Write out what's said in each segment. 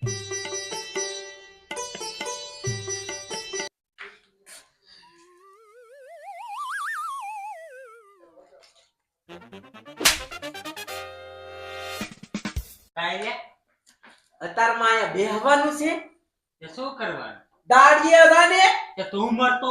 કાંઈ લે અત્યારમાં બેહવાનું છે. તે શું કરવાનું? દાડિયા જાને કે તું મરતો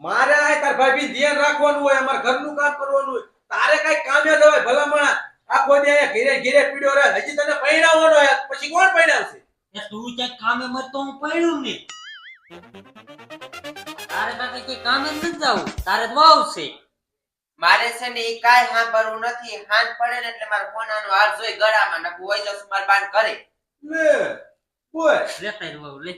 મારે આ તાર ભાભી ધ્યાન રાખવાનું હોય અમારે ઘરનું કામ કરવાનું હોય. તારે કઈ કામે જવાય ભલામણ? આખો દી ઘીરે ઘીરે પીડ્યો રહે. હજી તને પૈણાવવાનો હે પછી કોણ પૈણાવશે એ તું ક્યાંક કામે મરતો હું પડ્યું નહીં તારે તારે કોઈ કામે ન જવું તારે તો વાવ છે. મારે છે ને એ કાઈ સાંભળવું નથી. હાથ પડે ને એટલે મારા ફોનાનો હાર જોઈ ગળામાં. નાખું હોય જશું મારા બાન કરે લે બોય લે રહ્યો વહુ, લે.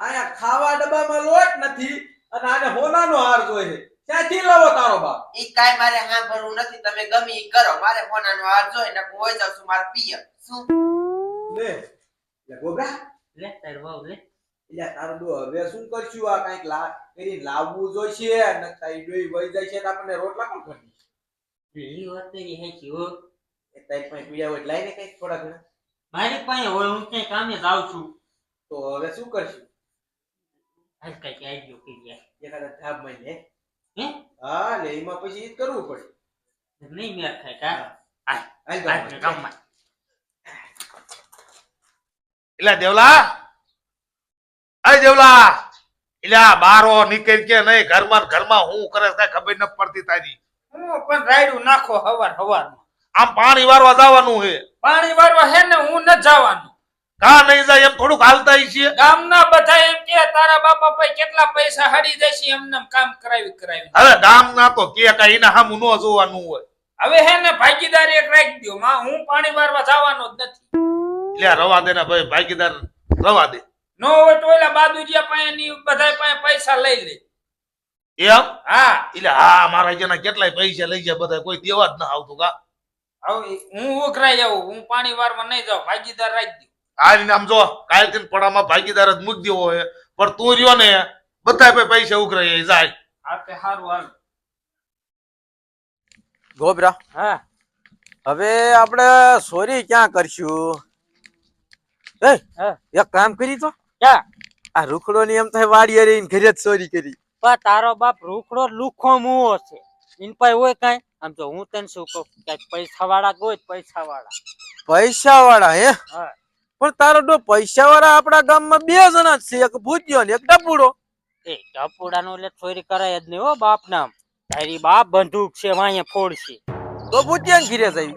આયા ખાવા ડબ્બામાં લોટ નથી અને આને હોનાનો હાર જોઈએ ક્યાંથી લાવો તારો બાપ? ઈ કાઈ મારે સાંભળવું નથી. તમે ગમે ઈ કરો. મારે ફોનાનો હાર જોઈ નાખું હોય જશું મારા પિયર. શું? લે લે ગોબરા લે તાર વાવ લે. એટલે તારું દો હવે શું કરશું? આ કંઈક લા કરી લાવવું જોઈશે ન તારી ડોઈ વઈ જાય છે તો આપણને રોટલા કોણ કરી ઈ વાત તારી હેચી હો. એ તારી પાસે પીડા હોય લઈને કંઈક થોડા ઘણા. મારી પાસે હોય હું કઈ કામે જાઉં છું. તો હવે શું કરશું? આજ કઈ આવી ગયો કે યાર એકાદા ધાબમાં લે. હે? હા લે એમાં પછી ઈ કરવું પડે. નહીં મેર થાય કા? ગામમાં. ગામમાં. દેવલા એટલે બારો નીકળી કે નહીં ઘરમાં ઘરમાં હું કરે કઈ ખબર ન પડતી તારી. હું પણ રાયડું નાખો હવાર હવારમાં. આમ પાણી વારવા જવાનું હે પાણી વારવા હે ને હું ન જવાનું. કા નહીં જાય એમ થોડુંક હાલતા છીએ? ગામના બધા એમ કે તારા બાપા ભાઈ કેટલા પૈસા હડી જશે એમને એમ કામ કરાવી કરાવી. હવે ગામના તો કે કાંઈ એના હામું ન જોવાનું હોય. હવે હે ને ભાગીદારી એક રાખી દો માં હું પાણી મારવા જવાનો જ નથી. એટલે રવા દે ને ભાઈ ભાગીદાર રવા દે. નો હોય તો એલા બાદુજીયા પાસે ની બધા પાસે પૈસા લઈ લે. એમ? હા. એટલે હા મારા જેના કેટલાય પૈસા લઈ જાય બધા કોઈ દેવા જ ના આવતું કા? હવે હું ઉઘરાઈ જાઉં હું પાણી વારમાં નહીં જાઉં ભાગીદાર રાખી દઉં આ આમ જો કાલ પડામાં ભાગીદાર જ મૂકી દેવો હોય પણ તું રહ્યો ને બધા પૈસા ઉઘરાઈ જાય. આ તે સારું હાલ. ગોબરા. હા. હવે આપણે સોરી ક્યાં કરશું? એ એક કામ કરી તો. ક્યાં? આ રૂખડો ની એમ થાય વાડીએ રહીને ઘરે જ ચોરી કરી. પણ તારો બાપ રૂખડો લુખો મુવો છે. ઇન પાસે હોય કાઈ? આમ તો હું તને શું કહું? ક્યાંક પૈસા વાળા હોય પૈસા વાળા પૈસા વાળા હે? હા. પણ તારો ડો પૈસા વાળા આપણા ગામમાં બે જણા છે એક ભૂજ્યો ને એક ડપુડો એ ટપુડાનો એટલે ચોરી કરાય જ નહીં હો બાપ નામ તારી બાપ બંદૂક છે વાંહે ફોડશે તો ભૂજ્યા ને ઘીરે જઈ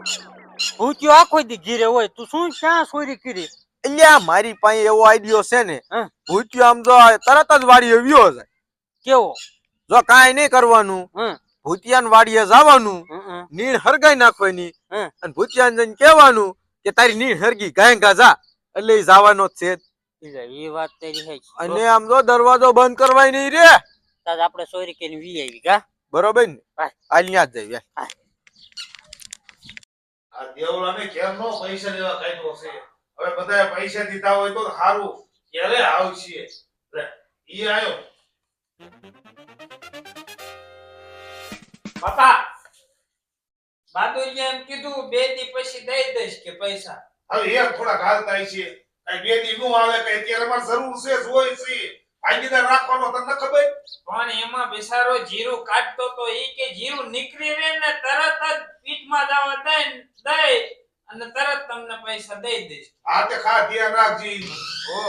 ભૂજ્યો આખો દી ઘીરે હોય તું શું ક્યાં ચોરી કરી? એટલે મારી પાસે એવો આઈડિયો છે ને. ભૂજ્યો આમ જો તરત જ વાડી આવ્યો જાય. કેવો? જો કાંઈ નહીં કરવાનું ભૂતિયાન વાડીએ જવાનું. નીણ હરગાઈ નાખવાની. અને ભૂતિયાન જઈને કહેવાનું કે તારી નીણ હરગી ગાય જા. એટલે જવાનો જ છે. એ વાત તારી હે અને આમ જો દરવાજો બંધ કરવાય નહીં રે. તાજ આપણે ચોરી કરીને વી આવી કા? બરોબર ને. હાલ ન્યા જ જઈએ. આ દેવલાને કેમનો પૈસા લેવા કાઢ્યો છે? હવે બધાએ પૈસા દીધા હોય તો સારું ક્યારે આવશે? ઈ આયો. બાપા બાદુજીયા એમ કીધું બે દી પછી દઈ દઈશ કે પૈસા. હવે એ થોડાક હાલતા છે. કઈ બે દી નું હાલે કઈ અત્યારે મારે જરૂર છે જોઈ છે. ભાગીદાર રાખવાનો તમને ખબર? પણ એમાં બિસારો જીરું કાઢતો તો ઈ કે જીરું નીકળી રે ને તરત જ પીઠમાં દાવા દે દે અને તરત તમને પૈસા દઈ દે આ તે ખા ધ્યાન રાખજી. ઓ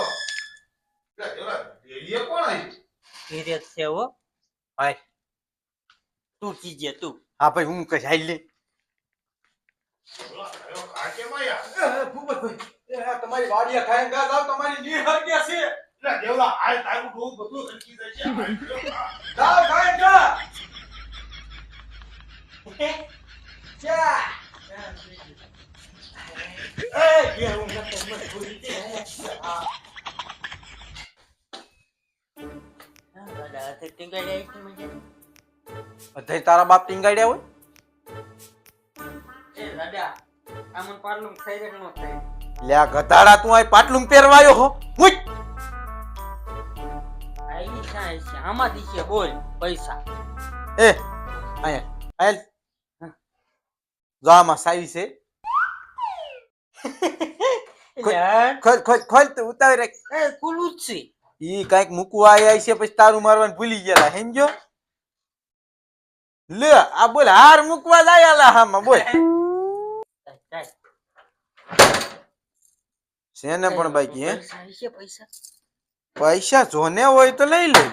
એ કોણ હે? ધીરે છે હો. હાય. તું કીજે તું. હા ભાઈ હું કઈ હાલ લે દેવલા, માયા? ખૂબ જ? તમારી વાડિયા ખાઈને ગા જાવ તમારી નીણ કે છે. લે, દેવલા, આ તારું ડોહું બધું સંકી જાય. છે. જાવ ખાઈને ગા ચા એ ઘેર હું આવી છે મજાની. બધાય તારા બાપ ટીંગાડ્યા હોય? આમન પાટલું થઈ જાય ન થાય? લ્યા ગધાડા તું આ પાટલું પહેરવાયો હો. હુઈ. આઈ શા છે આમાં દીશે બોલ પૈસા. એ આયા. આયલ. જો આમાં સાઈ છે. ખોલ ખોલ ખોલ તું ઉતાવી રાખ. એ ખુલ્લું જ છે. ઈ કાઈક મૂકવા આયા છે પછી તારું મારવાનું ભૂલી ગયા હેંજો. લે આ બોલ હાર મૂકવા જ લા હામાં બોલ. શેને પણ બાકી હે? પૈસા જોને હોય તો લઈ લે.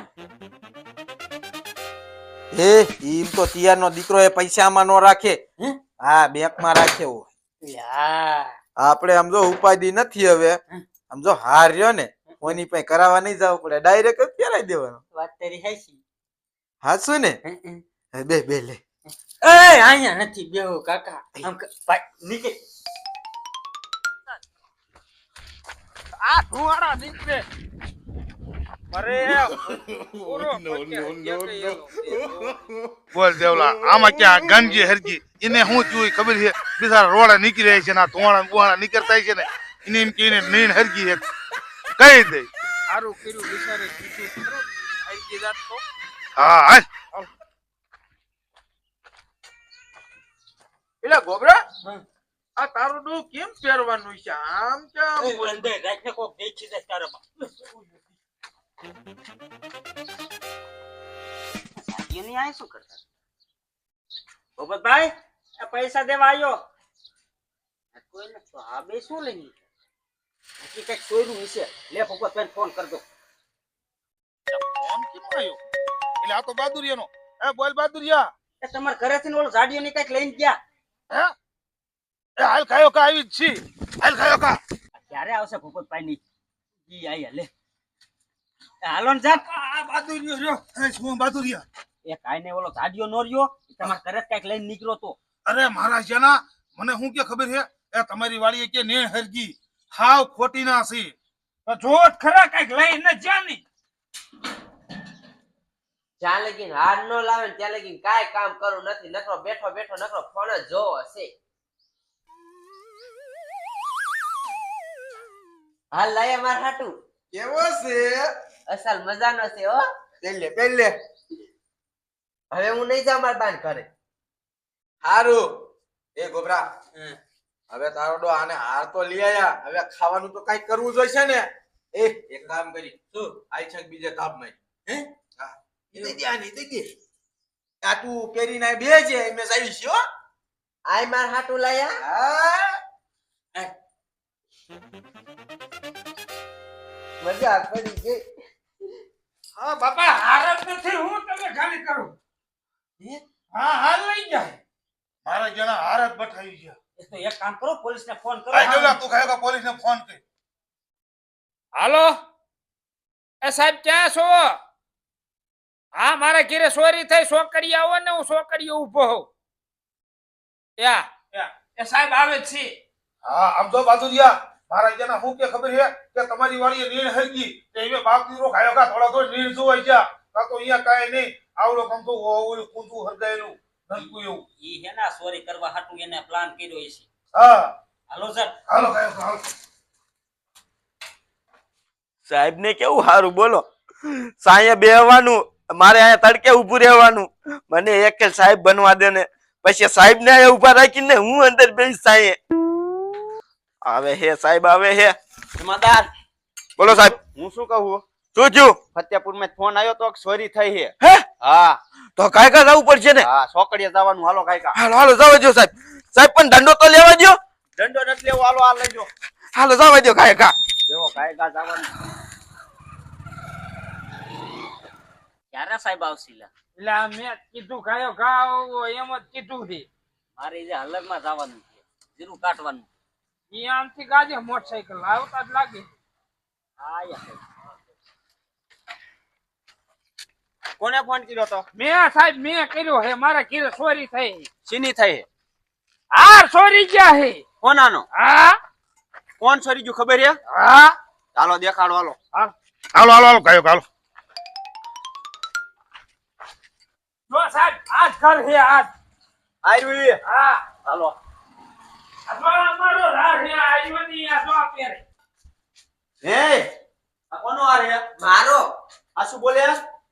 હે ઈમ તો તિયારનો દીકરો એ પૈસામાં નો રાખે. હા? હા બેંકમાં રાખ્યો આપણે આમ જો ઉપાધિ નથી હવે. આમ જો હાર રહ્યો ને કોની પાસે કરાવવા નહીં જવું પડે. ડાયરેક્ટ જ પહેરાઈ દેવાનો. વાત તારી હાસી હાસું ને? બે બે લે. એ અહીંયા નથી બેહો કાકા આમ ક- ભાઈ, નીકળ આ ધુવાડા નીકળે અરે બોલ દેવલા આમાં ક્યાં ગંજી હરજી એને હું જોઈ ખબર છે? બિચારા રોડા નીકળી છે ના ધોવાણા બુવાણા નીકળતા છે ને એને એમ કે એને નીણ હરજી છે. કહી દે. સારું કર્યું બિચારે કીધું ખરું. તો. હા એટલે ગોબરા આ તારું ડોહ કેમ પહેરવાનું છે? આમ કેમ અંદર રાખને કોક દેખી શું કરતા? આ પૈસા દેવા આવ્યો આ કોઈ આ બે શું લઈને નક્કી કંઈક ચોર્યું હશે. લે ભૂપતભાઈ ફોન કર દો ફોન કેમ આવ્યો એટલે આ તો બહાદુરિયાનો. એ બોલ બહાદુરિયા. એ તમારા ઘરેથી ને ઓલું સાડીઓની કંઈક લઈને ગયા. હાલ ખાયો કા આવી છી? હાલ ખાયો કા? ક્યારે આવશે ભૂપતભાઈ ની ઈ એ હાલો ને જાત આ બહાદુરિયો રહ્યો. એ શું બહાદુરિયા એ કાઈ ને ઓલો સાડીઓ નો રહ્યો તમારા કંઈક લઈને નીકળો તો. અરે મારા જેના મને શું કે ખબર છે? એ તમારી વાળી કે ને હરજી હાવ ખોટી ના છે. જોત ખરા કંઈક લઈને જાની જ્યાં લગી હાર ન લાવે ત્યાં લગી કાંઈ કામ કરવું નથી. નકરો બેઠો બેઠો નકરો ફોન જ જોવો હશે. હાલ લાય માર હાટુ. કેવો છે? અસલ મજાનો છે હો. પેલે પેલે. હવે હું નહીં જાઉં મારા બાન ઘરે. હારું. એ ગોબરા હવે તારો ડો આને હાર તો લઈ આયા. હવે ખાવાનું તો કઈ કરવું જોઈશે ને. એ એક કામ કરી. શું? આઈ છક બીજે તાપમાં હે? આની દઈ આ તું પહેરીને બે છે મેં આવી છે હો આય માર હાટુ લાયા હા. મજા પડી ગઈ. હા બાપા હાર નથી હું તમે ખાલી કરો. હા? હાલ લઈ જાય મારા જણા હાર જ બઠાવી છે. તો એક કામ કરો પોલીસ ને ફોન કરો. આ દેવલા તું ખાયો કા પોલીસને ફોન કર? હાલો? એ સાહેબ ક્યાં છો? હા મારા ઘરે સોરી થઈ સોકડી આવો ને હું સોકડી ઊભો હોઉં. યા. યા. એ સાહેબ આવે છે. હા આમ તો બહાદુરિયા મારા જેના હું કે ખબર છે? કે તમારી વાળી નીણ ગઈ. તે હવે બાપ દીરો ખાયો કા થોડા તો નીણ જોવાઈ જા કા તો અહીંયા કાય નહીં. આવડો કમ તો ઓલ કૂંચું હરગાયેલું નલકુ એવું. ઈ હેના સોરી કરવા હાટુ એને પ્લાન કર્યો છે હા. Hello sir. હાલો કાયો હાલો સાહેબ ને કેવું સારું બોલો. સાંયે બેહવાનું મારે અહીંયા તડકે ઉભું રહેવાનું. મને એક સાહેબ બનવા દે ને. પછી સાહેબ ને અહીંયા ઊભા રાખીને હું અંદર બેસી સાહેબ આવે હે સાહેબ આવે હે. જમાદાર. બોલો સાહેબ. હું શું કહું? શું થયું? ફતેપુરમાં ફોન આવ્યો તો ચોરી થઈ છે હે? હા. તો કાંઈ જવું પડશે ને? હા સોકડીએ જવાનું. હાલો કાયકા. હાલો હાલો જવા દો સાહેબ. સાહેબ પણ દંડો તો લેવા દો દંડો નથી લેવો. હાલો આ લઈ જો હાલો જવા દો કાંઈ કા કાયકા જવાનું. ક્યારે સાહેબ આવશે એટલે આ મેં કીધું ખાયો ખાવ એમ જ કીધું છે. મારે જે હલરમાં જવાનું છે જીરું કાઢવાનું ઈ આમથી ગાજે મોટરસાયકલ આવતા જ લાગે. આયા કોને ફોન કર્યો તો? મેં સાહેબ મેં કર્યો હે મારા ઘરે ચોરી થઈ. સીની થઈ આ ચોરી ગયા હે કોનાનો? હા. કોણ ચોરી ગયું ખબર હે હા. હાલો દેખાડો હાલો. હાલો હાલો હાલો ખાયો કા હાલો જો સાહેબ આજ ઘર હે આજ. આવ્યું ઈ. હા. હાલો. આ જો અમારો રાહ હે આવ્યો ની આ જો આ પહેરે હે? આ કોનો આ રે મારો. આ શું બોલે?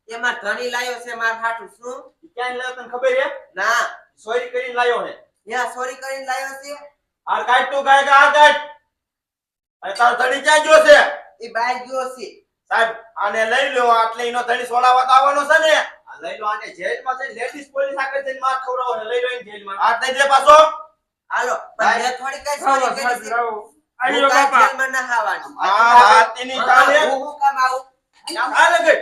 એમાં ધણી લાયો છે માર હાટુ. શું? ક્યાં લાવ્યો તને ખબર છે ના. ચોરી કરીને લાવ્યો હે. યા ચોરી કરીને લાયો છે? આ કાઢ તું કાઢ હાલ કાઢ. અને તારો ધણી ક્યાં ગયો છે? એ બાય ગયો છે. સાહેબ આને લઈ લ્યો આટલે એનો ધણી સોડાવવા આવવાનો છે ને. લઈ લો આને જેલમાં જઈને લેડીઝ પોલીસ આગળ જઈને માર ખવડાવો ને લઈ લો એને જેલમાં. આ દઈ દે પાછો. હાલો પણ મેં થોડી કઈ ચોરી કરી છે આયો બાપા. જેલમાં ના આવવાનું. આ હાથીની ચાલે હું હું કામ આવું. ચાલે ગઈ.